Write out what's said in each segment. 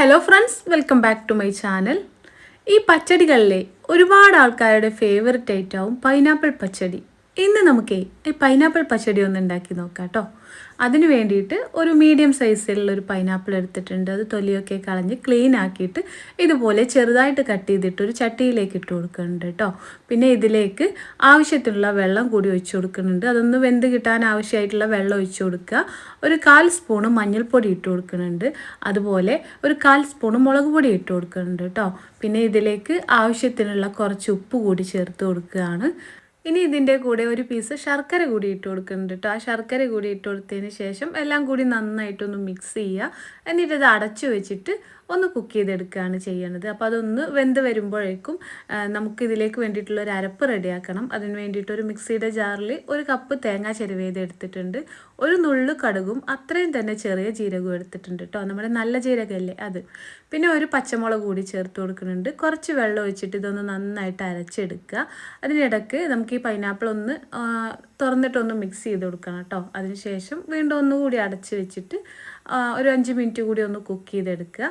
Hello friends welcome back to my channel ഈ പച്ചടികളിലെ ഒരുപാട് ആൾക്കാരുടെ ഫേവററ്റ് ഐറ്റവും പൈനാപ്പിൾ പച്ചടി. ഇന്ന് നമുക്ക് ഈ പൈനാപ്പിൾ പച്ചടി ഒന്ന് ഉണ്ടാക്കി നോക്കാം കേട്ടോ. അതിന് വേണ്ടിയിട്ട് ഒരു മീഡിയം സൈസിലുള്ള ഒരു പൈനാപ്പിൾ എടുത്തിട്ടുണ്ട്. അത് തൊലിയൊക്കെ കളഞ്ഞ് ക്ലീൻ ആക്കിയിട്ട് ഇതുപോലെ ചെറുതായിട്ട് കട്ട് ചെയ്തിട്ട് ഒരു ചട്ടിയിലേക്ക് ഇട്ട് കൊടുക്കുന്നുണ്ട് കേട്ടോ. പിന്നെ ഇതിലേക്ക് ആവശ്യത്തിനുള്ള വെള്ളം കൂടി ഒഴിച്ചു കൊടുക്കുന്നുണ്ട്. അതൊന്ന് വെന്ത് കിട്ടാൻ ആവശ്യമായിട്ടുള്ള വെള്ളം ഒഴിച്ചു കൊടുക്കുക. ഒരു കാൽ സ്പൂണ് മഞ്ഞൾപ്പൊടി ഇട്ട് കൊടുക്കുന്നുണ്ട്. അതുപോലെ ഒരു കാൽ സ്പൂണ് മുളക് പൊടി ഇട്ട് കൊടുക്കുന്നുണ്ട് കേട്ടോ. പിന്നെ ഇതിലേക്ക് ആവശ്യത്തിനുള്ള കുറച്ച് ഉപ്പ് കൂടി ചേർത്ത് കൊടുക്കുകയാണ്. ഇനി ഇതിന്റെ കൂടെ ഒരു പീസ് ശർക്കര കൂടി ഇട്ട് കൊടുക്കുന്നുണ്ട് കേട്ടോ ആ ശർക്കര കൂടി ഇട്ട് കൊടുത്തതിന് ശേഷം എല്ലാം കൂടി നന്നായിട്ടൊന്ന് മിക്സ് ചെയ്യുക. എന്നിട്ട് ഇത് അടച്ചു വെച്ചിട്ട് ഒന്ന് കുക്ക് ചെയ്തെടുക്കുകയാണ് ചെയ്യുന്നത് അപ്പോൾ അതൊന്ന് വെന്ത് വരുമ്പോഴേക്കും നമുക്ക് ഇതിലേക്ക് വേണ്ടിയിട്ടുള്ള ഒരു അരപ്പ് റെഡിയാക്കണം. അതിന് വേണ്ടിയിട്ട് ഒരു മിക്സിയുടെ ജാറിൽ ഒരു കപ്പ് തേങ്ങ ചെരുവേത് എടുത്തിട്ടുണ്ട്. ഒരു നുള്ളു കടുകും അത്രയും തന്നെ ചെറിയ ജീരകവും എടുത്തിട്ടുണ്ട് കേട്ടോ നമ്മുടെ നല്ല ജീരകമല്ലേ അത്. പിന്നെ ഒരു പച്ചമുളക് കൂടി ചേർത്ത് കൊടുക്കുന്നുണ്ട്. കുറച്ച് വെള്ളം ഒഴിച്ചിട്ട് ഇതൊന്ന് നന്നായിട്ട് അരച്ചെടുക്കുക. അതിനിടയ്ക്ക് നമുക്ക് ഈ പൈനാപ്പിൾ ഒന്ന് തുറന്നിട്ടൊന്ന് മിക്സ് ചെയ്ത് കൊടുക്കണം കേട്ടോ അതിനുശേഷം വീണ്ടും ഒന്നുകൂടി അടച്ച് വെച്ചിട്ട് ഒരു അഞ്ച് മിനിറ്റ് കൂടി ഒന്ന് കുക്ക് ചെയ്തെടുക്കുക.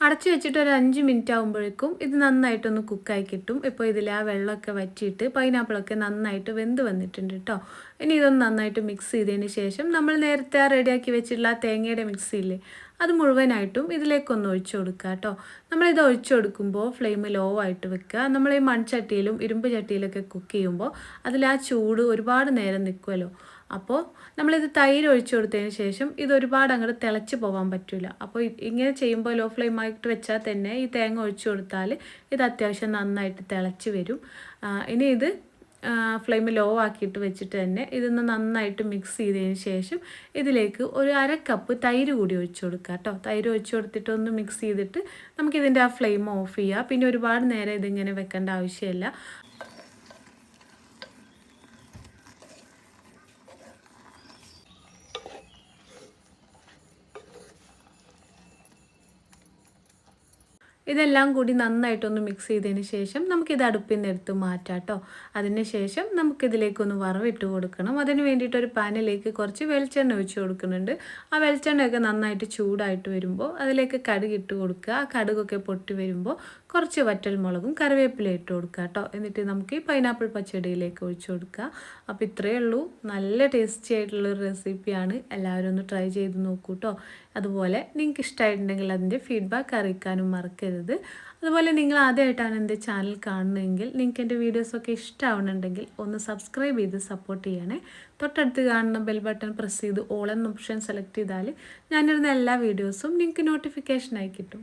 അടച്ചു വെച്ചിട്ട് ഒരു അഞ്ച് മിനിറ്റ് ആകുമ്പോഴേക്കും ഇത് നന്നായിട്ടൊന്ന് കുക്കായി കിട്ടും. ഇപ്പോൾ ഇതിൽ ആ വെള്ളമൊക്കെ വറ്റിയിട്ട് പൈനാപ്പിളൊക്കെ നന്നായിട്ട് വെന്ത് വന്നിട്ടുണ്ട് കേട്ടോ ഇനി ഇതൊന്ന് നന്നായിട്ട് മിക്സ് ചെയ്തതിന് ശേഷം നമ്മൾ നേരത്തെ റെഡിയാക്കി വെച്ചിട്ടുള്ള തേങ്ങയുടെ മിക്സിയില്ലേ അത് മുഴുവനായിട്ടും ഇതിലേക്കൊന്ന് ഒഴിച്ചു കൊടുക്കുക കേട്ടോ. നമ്മളിത് ഒഴിച്ചു കൊടുക്കുമ്പോൾ ഫ്ലെയിം ലോ ആയിട്ട് വെക്കുക. നമ്മൾ ഈ മൺചട്ടിയിലും ഇരുമ്പ് ചട്ടിയിലൊക്കെ കുക്ക് ചെയ്യുമ്പോൾ അതിൽ ആ ചൂട് ഒരുപാട് നേരം നിൽക്കുമല്ലോ അപ്പോൾ നമ്മളിത് തൈര് ഒഴിച്ചു കൊടുത്തതിന് ശേഷം ഇത് ഒരുപാട് അങ്ങോട്ട് തിളച്ച് പോകാൻ പറ്റില്ല അപ്പോൾ ഇങ്ങനെ ചെയ്യുമ്പോൾ ലോ ഫ്ലെയിം ആയിട്ട് വെച്ചാൽ തന്നെ ഈ തേങ്ങ ഒഴിച്ചു കൊടുത്താൽ ഇത് അത്യാവശ്യം നന്നായിട്ട് തിളച്ച് വരും. ഇനി ഇത് ഫ്ലെയിം ലോ ആക്കിയിട്ട് വെച്ചിട്ട് തന്നെ ഇതൊന്ന് നന്നായിട്ട് മിക്സ് ചെയ്തതിന് ശേഷം ഇതിലേക്ക് ഒരു അര കപ്പ് തൈര് കൂടി ഒഴിച്ചു കൊടുക്കുക കേട്ടോ. തൈര് ഒഴിച്ചു കൊടുത്തിട്ട് ഒന്ന് മിക്സ് ചെയ്തിട്ട് നമുക്കിതിന്റെ ആ ഫ്ലെയിം ഓഫ് ചെയ്യുക പിന്നെ ഒരുപാട് നേരം ഇതിങ്ങനെ വെക്കേണ്ട ആവശ്യമില്ല. ഇതെല്ലാം കൂടി നന്നായിട്ടൊന്ന് മിക്സ് ചെയ്തതിന് ശേഷം നമുക്കിത് അടുപ്പിൽ നിന്ന് എടുത്ത് മാറ്റാം കേട്ടോ അതിന് ശേഷം നമുക്കിതിലേക്കൊന്ന് വറവിട്ട് കൊടുക്കണം. അതിന് വേണ്ടിയിട്ട് ഒരു പാനിലേക്ക് കുറച്ച് വെളിച്ചെണ്ണ ഒഴിച്ച് കൊടുക്കുന്നുണ്ട്. ആ വെളിച്ചെണ്ണയൊക്കെ നന്നായിട്ട് ചൂടായിട്ട് വരുമ്പോൾ അതിലേക്ക് കടുക് ഇട്ട് കൊടുക്കുക. ആ കടുകൊക്കെ പൊട്ടി വരുമ്പോൾ കുറച്ച് വറ്റൽ മുളകും കറിവേപ്പില ഇട്ട് കൊടുക്കുക കേട്ടോ എന്നിട്ട് നമുക്ക് ഈ പൈനാപ്പിൾ പച്ചടിയിലേക്ക് ഒഴിച്ച് കൊടുക്കുക. അപ്പോൾ ഇത്രയേ ഉള്ളൂ. നല്ല ടേസ്റ്റി ആയിട്ടുള്ളൊരു റെസിപ്പിയാണ് എല്ലാവരും ഒന്ന് ട്രൈ ചെയ്ത് നോക്കൂ കേട്ടോ അതുപോലെ നിങ്ങൾക്ക് ഇഷ്ടമായിട്ടുണ്ടെങ്കിൽ അതിന്റെ ഫീഡ്ബാക്ക് അറിയിക്കാനും മറക്കരുത് അതുപോലെ നിങ്ങൾ ആദ്യമായിട്ടാണ് എന്റെ ചാനൽ കാണുന്നതെങ്കിൽ നിങ്ങൾക്ക് എന്റെ വീഡിയോസൊക്കെ ഇഷ്ടമാവുന്നുണ്ടെങ്കിൽ ഒന്ന് സബ്സ്ക്രൈബ് ചെയ്ത് സപ്പോർട്ട് ചെയ്യണേ. തൊട്ടടുത്ത് കാണുന്ന ബെൽ ബട്ടൺ പ്രസ് ചെയ്ത് ഓൾ എന്ന ഓപ്ഷൻ സെലക്ട് ചെയ്താൽ ഞാനിരുന്ന എല്ലാ വീഡിയോസും നിങ്ങൾക്ക് നോട്ടിഫിക്കേഷനായി കിട്ടും.